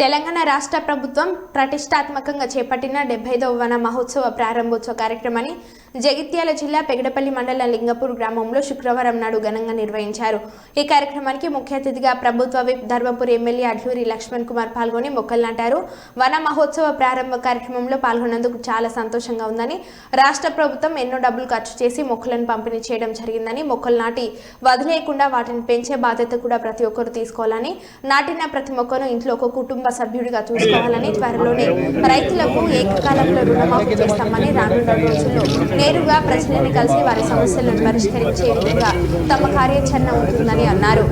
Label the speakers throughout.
Speaker 1: తెలంగాణ రాష్ట్ర ప్రభుత్వం ప్రతిష్టాత్మకంగా చేపట్టిన డెబ్బైదవ వన మహోత్సవ ప్రారంభోత్సవ కార్యక్రమాన్ని జగిత్యాల జిల్లా పెగడపల్లి మండల లింగపూర్ గ్రామంలో శుక్రవారం నాడు ఘనంగా నిర్వహించారు. ఈ కార్యక్రమానికి ముఖ్య అతిథిగా ప్రభుత్వ విప్ ధర్మపురి ఎమ్మెల్యే అడ్లూరి లక్ష్మణ్ కుమార్ పాల్గొని మొక్కలు నాటారు. వన మహోత్సవ ప్రారంభ కార్యక్రమంలో పాల్గొన్నందుకు చాలా సంతోషంగా ఉందని రాష్ట్ర ప్రభుత్వం ఎన్నో డబ్బులు ఖర్చు చేసి మొక్కలను పంపిణీ చేయడం జరిగిందని మొక్కలు నాటి వదిలేయకుండా వాటిని పెంచే బాధ్యత కూడా ప్రతి ఒక్కరు తీసుకోవాలని నాటిన ప్రతి మొక్కను ఇంట్లో ఒక కుటుంబ సభ్యుడిగా చూసుకోవాలని త్వరలోనే రైతులకు ఏకకాలంలో రుణమాఫీ చేస్తామని రానున్న రోజుల్లో నేరుగా ప్రజలను కలిసి వారి సమస్యలను పరిష్కరించే విధంగా తమ కార్యాచరణ ఉంటుందని అన్నారు.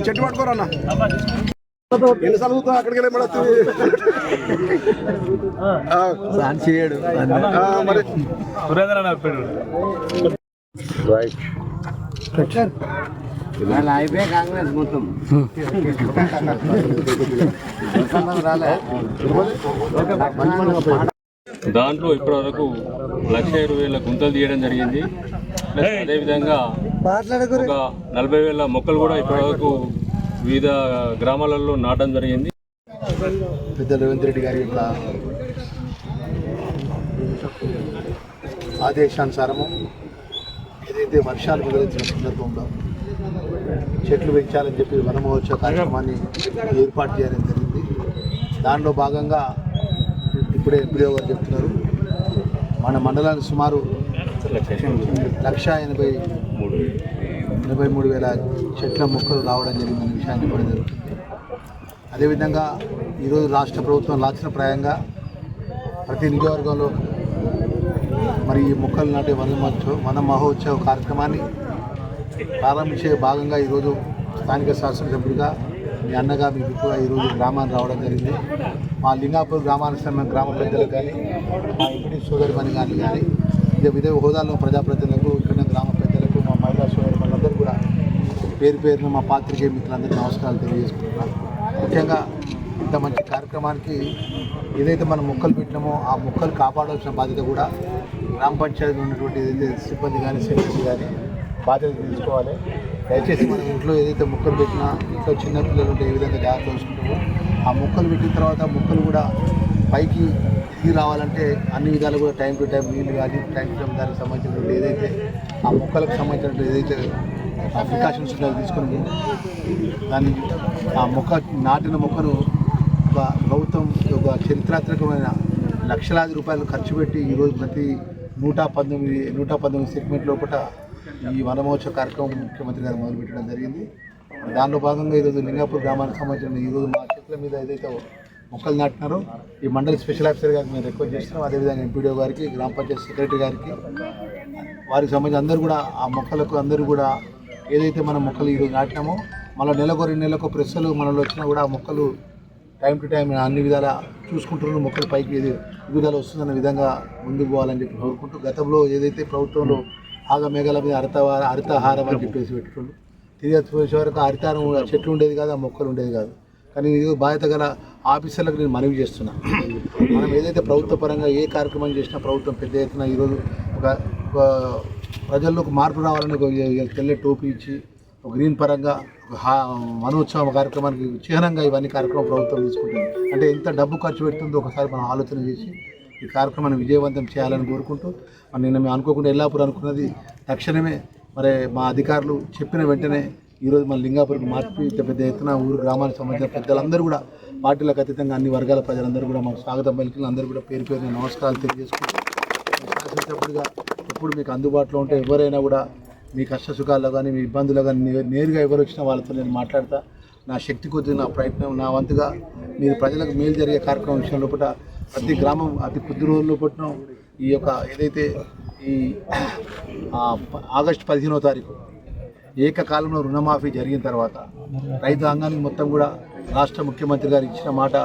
Speaker 2: చెట్టు పట్టుకోరా
Speaker 3: అయిపోయి కాంగ్రెస్ మొత్తం.
Speaker 4: దాంట్లో ఇప్పటివరకు లక్ష ఇరవై వేల గుంతలు తీయడం జరిగింది. ప్లస్ అదేవిధంగా ఒక నలభై వేల మొక్కలు కూడా ఇప్పటివరకు వివిధ గ్రామాలలో నాటడం జరిగింది.
Speaker 2: పెద్ద రేవంత్ రెడ్డి గారి యొక్క ఆదేశానుసారము ఏదైతే వర్షాలు మొదలెచ్చిన సందర్భంలో చెట్లు పెంచాలని చెప్పి వన మహోత్సవ కార్యక్రమాన్ని ఏర్పాటు చేయడం జరిగింది. దానిలో భాగంగా ఇప్పుడే ఎంపీఓ గారు చెప్తున్నారు. మన మండలానికి సుమారు లక్ష ఎనభై ఎనభై మూడు వేల చెట్ల మొక్కలు రావడం జరిగిందనే విషయాన్ని కూడా జరుగుతుంది. అదేవిధంగా ఈరోజు రాష్ట్ర ప్రభుత్వం లాంఛన ప్రాయంగా ప్రతి నియోజకవర్గంలో మరి ఈ మొక్కలు నాటే వన వన మహోత్సవ కార్యక్రమాన్ని ప్రారంభించే భాగంగా ఈరోజు స్థానిక శాసనసభ్యుడిగా మీ అన్నగా మీ బిడ్డగా ఈరోజు గ్రామాన్ని రావడం జరిగింది. మా లింగాపూర్ గ్రామానికి సంబంధించిన గ్రామ పెద్దలు కానీ మా ఇంటి సోదరి పని కానీ కానీ ఇదే వివిధ హోదాలో ప్రజాప్రతినిధులకు ఇక్కడ గ్రామ పెద్దలకు మా మహిళా సోదరి పేరు పేరున మా పాత్రికేయ మిత్రులందరికీ నమస్కారాలు తెలియజేసుకుంటున్నాను ముఖ్యంగా ఇంత మంచి కార్యక్రమానికి ఏదైతే మనం మొక్కలు పెట్టినామో ఆ మొక్కలు కాపాడాల్సిన బాధ్యత కూడా గ్రామ పంచాయతీ ఉన్నటువంటి ఏదైతే సిబ్బంది కానీ సెక్రటరీ కానీ బాధ్యత తీసుకోవాలి. దయచేసి మనం ఇంట్లో ఏదైతే మొక్కలు పెట్టినా ఇంట్లో చిన్న పిల్లలు ఉంటే ఏ విధంగా జాగ్రత్త చూసుకుంటామో ఆ మొక్కలు పెట్టిన తర్వాత మొక్కలు కూడా పైకి దిగి రావాలంటే అన్ని విధాలు కూడా టైం టు టైం నీళ్ళు కానీ టైం టు టైం దానికి సంబంధించినటువంటి ఏదైతే ఆ మొక్కలకు సంబంధించినటువంటి ఏదైతే ప్రికాషన్స్ ఉన్నాయో తీసుకొని దాన్ని ఆ మొక్క నాటిన మొక్కను ఒక ప్రభుత్వం ఒక చరిత్రాత్మకమైన లక్షలాది రూపాయలు ఖర్చు పెట్టి ఈరోజు ప్రతి నూట పంతొమ్మిది నూట పంతొమ్మిది సెగ్మెంట్ లోపల ఈ వనమహోత్సవ కార్యక్రమం ముఖ్యమంత్రి గారు మొదలుపెట్టడం జరిగింది. దానిలో భాగంగా ఈరోజు లింగాపూర్ గ్రామానికి సంబంధించిన ఈరోజు మా చెట్ల మీద ఏదైతే మొక్కలు నాటినారో ఈ మండలి స్పెషల్ ఆఫీసర్ గారికి మేము రిక్వెస్ట్ చేస్తున్నాం. అదేవిధంగా ఎంపీడీఓ గారికి గ్రామ పంచాయతీ సెక్రటరీ గారికి వారికి సంబంధించి అందరూ కూడా ఆ మొక్కలకు అందరూ కూడా ఏదైతే మనం మొక్కలు ఈరోజు నాటినామో మళ్ళీ నెలకు రెండు నెలలకు ప్రెస్సులు మనలో వచ్చినా కూడా ఆ మొక్కలు టైం టు టైం అన్ని విధాల చూసుకుంటున్నారు. మొక్కలు పైకి ఏది విధాలు వస్తుందన్న విధంగా ముందుకు పోవాలని చెప్పి కోరుకుంటూ గతంలో ఏదైతే ప్రభుత్వంలో ఆగమేఘాల మీద హరిత హరితహారం అని చెప్పేసి పెట్టుకుంటూ తిరిగి వచ్చే వరకు హరితారం చెట్లు ఉండేది కాదు ఆ మొక్కలు ఉండేది కాదు. కానీ ఇది బాధ్యత గల ఆఫీసర్లకు నేను మనవి చేస్తున్నా. మనం ఏదైతే ప్రభుత్వ పరంగా ఏ కార్యక్రమం చేసినా ప్రభుత్వం పెద్ద ఎత్తున ఈరోజు ఒక ప్రజల్లోకి మార్పు రావాలని ఒక తెల్ల టోపీ ఇచ్చి ఒక గ్రీన్ పరంగా ఒక హా- వనోత్సవ కార్యక్రమానికి చిహ్నంగా ఇవన్నీ కార్యక్రమం ప్రభుత్వం తీసుకుంటుంది. అంటే ఎంత డబ్బు ఖర్చు పెడుతుందో ఒకసారి మనం ఆలోచన చేసి ఈ కార్యక్రమాన్ని విజయవంతం చేయాలని కోరుకుంటూ మరి నిన్న మేము అనుకోకుండా ఎల్లాపూర్ అనుకున్నది తక్షణమే మరి మా అధికారులు చెప్పిన వెంటనే ఈరోజు మన లింగాపూర్కి మార్పి పెద్ద ఎత్తున ఊరు గ్రామానికి సంబంధించిన పెద్దలందరూ కూడా పార్టీలకు అతీతంగా అన్ని వర్గాల ప్రజలందరూ కూడా మాకు స్వాగతం పలికిన అందరూ కూడా పేరు పేరున నమస్కారాలు తెలియజేసుకుంటూ శాసనసభ్యుడిగా ఇప్పుడు మీకు అందుబాటులో ఉంటే ఎవరైనా కూడా మీ కష్ట సుఖాల్లో కానీ మీ ఇబ్బందుల్లో కానీ నేరుగా ఎవరు వచ్చినా వాళ్ళతో నేను మాట్లాడతా. నా శక్తి కొద్ది నా ప్రయత్నం నా వంతుగా మీరు ప్రజలకు మేలు జరిగే కార్యక్రమం విషయం లోపల ప్రతి గ్రామం అతి కొద్ది రోజుల్లో పట్టిన ఈ యొక్క ఏదైతే ఈ ప- ఆగస్టు పదిహేనో తారీఖు ఏకకాలంలో రుణమాఫీ జరిగిన తర్వాత రైతాంగానికి మొత్తం కూడా రాష్ట్ర ముఖ్యమంత్రి గారు ఇచ్చిన మాట